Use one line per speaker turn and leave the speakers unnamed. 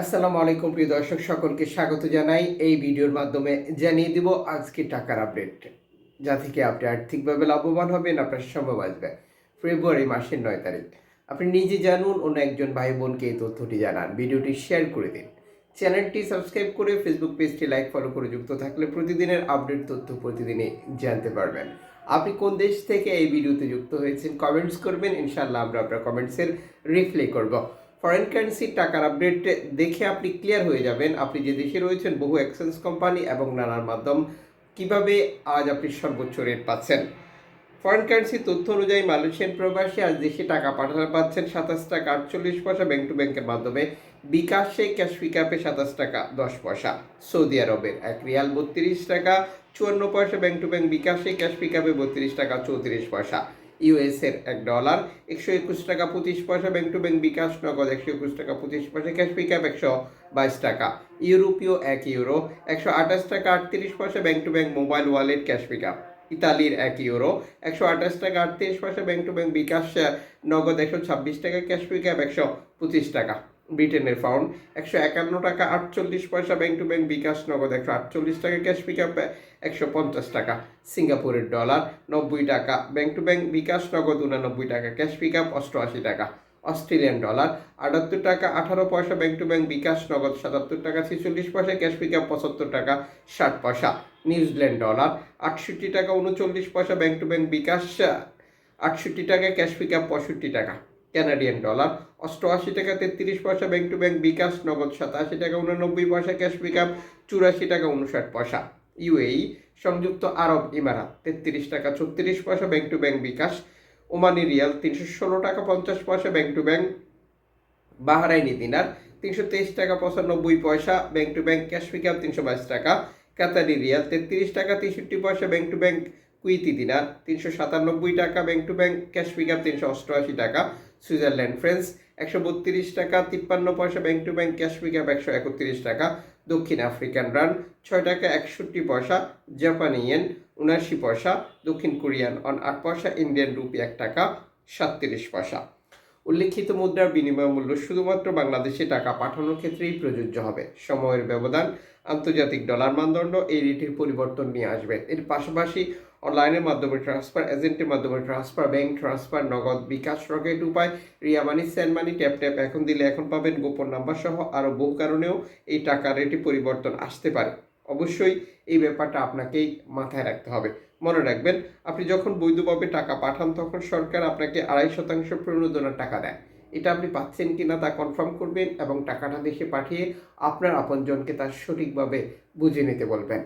আসসালামু আলাইকুম, প্রিয় দর্শক, সকলকে স্বাগত জানাই। এই ভিডিওর মাধ্যমে জানিয়ে দিব আজকে টাকার আপডেট। যা থেকে আপনি আর্থিকভাবে লাভবান হবেন, আপনার সময় বাঁচবে। ফেব্রুয়ারি মাসের নয় তারিখ। আপনি নিজে জানুন, অন্য একজন ভাই বোনকে এই তথ্যটি জানান। ভিডিওটি শেয়ার করে দিন। চ্যানেলটি সাবস্ক্রাইব করে ফেসবুক পেজটি লাইক, ফলো করে যুক্ত থাকলে প্রতিদিনের আপডেট তথ্য প্রতিদিনই জানতে পারবেন। আপনি কোন দেশ থেকে এই ভিডিওতে যুক্ত হয়েছেন, কমেন্টস করবেন। ইনশাল্লাহ আমরা আপনার কমেন্টসের রিপ্লাই করব। ফরেন কারেন্সির টাকার আপডেট দেখে আপনি ক্লিয়ার হয়ে যাবেন। আপনি যে দেশে রয়েছেন, বহু এক্সচেঞ্জ কোম্পানি এবং নানার মাধ্যম, কীভাবে আজ আপনি সর্বোচ্চ রেট পাচ্ছেন? ফরেন কারেন্সি তথ্য অনুযায়ী মালয়েশিয়ান প্রবাসী আজ দেশে টাকা পাঠাতে পাচ্ছেন সাতাশ টাকা আটচল্লিশ পয়সা ব্যাংক টু ব্যাংকের মাধ্যমে। বিকাশে ক্যাশ পিকআপে সাতাশ টাকা দশ পয়সা। সৌদি আরবের এক রিয়াল বত্রিশ টাকা চুয়ান্ন পয়সা ব্যাংক টু ব্যাংক বিকাশে ক্যাশ পিকআপে বত্রিশ টাকা চৌত্রিশ পয়সা। ইউএস এর এক ডলার একশো একুশ টাকা পঁচিশ পয়সা ব্যাংক টু ব্যাংক বিকাশ নগদ একশো একুশ টাকা পঁচিশ পয়সা ক্যাশ পিকআপ একশো বাইশ টাকা। ইউরোপীয় এক ইউরো একশো আঠাশ টাকা আটত্রিশ পয়সা bank to bank mobile wallet cash pickup ইতালির এক ইউরো একশো আঠাশ টাকা আটত্রিশ পয়সা ব্যাংক টু ব্যাংক বিকাশ নগদ একশো ছাব্বিশ টাকা ক্যাশ পিকআপ একশো পঁচিশ টাকা। ব্রিটেনের ফাউন্ড একশো একান্ন টাকা, আটচল্লিশ পয়সা ব্যাংক টু ব্যাংক বিকাশ নগদ, একশো আটচল্লিশ টাকা ক্যাশ পিকআপ একশো পঞ্চাশ টাকা সিঙ্গাপুরের ডলার নব্বই টাকা ব্যাংক টু ব্যাংক বিকাশ নগদ, উনানব্বই টাকা ক্যাশ পিক আপ অষ্টআশি টাকা অস্ট্রেলিয়ান ডলার আটাত্তর টাকা আঠারো পয়সা ব্যাংক টু ব্যাংক বিকাশ নগদ, সাতাত্তর টাকা ছেচল্লিশ পয়সা ক্যাশ পিক আপ পঁচাত্তর টাকা ষাট পয়সা নিউজিল্যান্ড ডলার আটষট্টি টাকা উনচল্লিশ পয়সা ব্যাংক টু ব্যাংক বিকাশ, আটষট্টি টাকা ক্যাশ পিক আপ পঁয়ষট্টি টাকা। ক্যানাডিয়ান ডলার অষ্টআশি টাকা তেত্রিশ পয়সা ব্যাংক টু ব্যাংক বিকাশ নগদ সাতাশি টাকা উননব্বই পয়সা ক্যাশ পিকআপ চুরাশি টাকা উনষাট পয়সা। ইউএই সংযুক্ত আরব ইমারাত, তেত্রিশ টাকা ছত্রিশ পয়সা bank to bank Bkash. Omani riyal, তিনশো ষোলো টাকা পঞ্চাশ পয়সা bank to bank Bahraini dinar, তিনশো তেইশ টাকা পঁচানব্বই পয়সা bank to bank cash pickup তিনশো বাইশ টাকা। কাতারি রিয়াল, তেত্রিশ টাকা তেষট্টি পয়সা bank to bank Kuwaiti dinar. তিনশো সাতানব্বই টাকা bank to bank, cash pickup তিনশো অষ্টআশি টাকা। সুইজারল্যান্ড ফ্রেন্স একশো বত্রিশ টাকা, তিপ্পান্ন পয়সা bank to bank, cash pickup একশো একত্রিশ টাকা। দক্ষিণ আফ্রিকান রান, ছয় টাকা একষট্টি পয়সা, জাপানি ইয়েন উনাশি পয়সা, দক্ষিণ কোরিয়ান অন আট পয়সা, ইন্ডিয়ান রুপি এক টাকা, সাতত্রিশ পয়সা। উল্লেখিত মুদ্রার বিনিময় মূল্য শুধুমাত্র বাংলাদেশে টাকা পাঠানোর ক্ষেত্রেই প্রযোজ্য হবে। সময়ের ব্যবধান, আন্তর্জাতিক ডলার মানদণ্ড এই রেটের পরিবর্তন নিয়ে আসবে। এর পাশাপাশি অনলাইনের মাধ্যমে ট্রান্সফার এজেন্টের মাধ্যমে transfer bank, transfer Nagad Bkash Rocket Upay, Ria money send money, tap tap এখন দিলে এখন পাবেন গোপন নাম্বার সহ আরও বহু কারণেও এই টাকার রেটে পরিবর্তন আসতে পারে। অবশ্যই এই ব্যাপারটা আপনাকেই মাথায় রাখতে হবে। মনে রাখবেন, আপনি যখন বৈধভাবে টাকা পাঠান, তখন সরকার আপনাকে আড়াই শতাংশ প্রণোদনার টাকা দেয়। এটা আপনি পাচ্ছেন কি না তা কনফার্ম করবেন এবং টাকাটা দেশে পাঠিয়ে আপনার আপনজনকে তার সঠিকভাবে বুঝে নিতে বলবেন।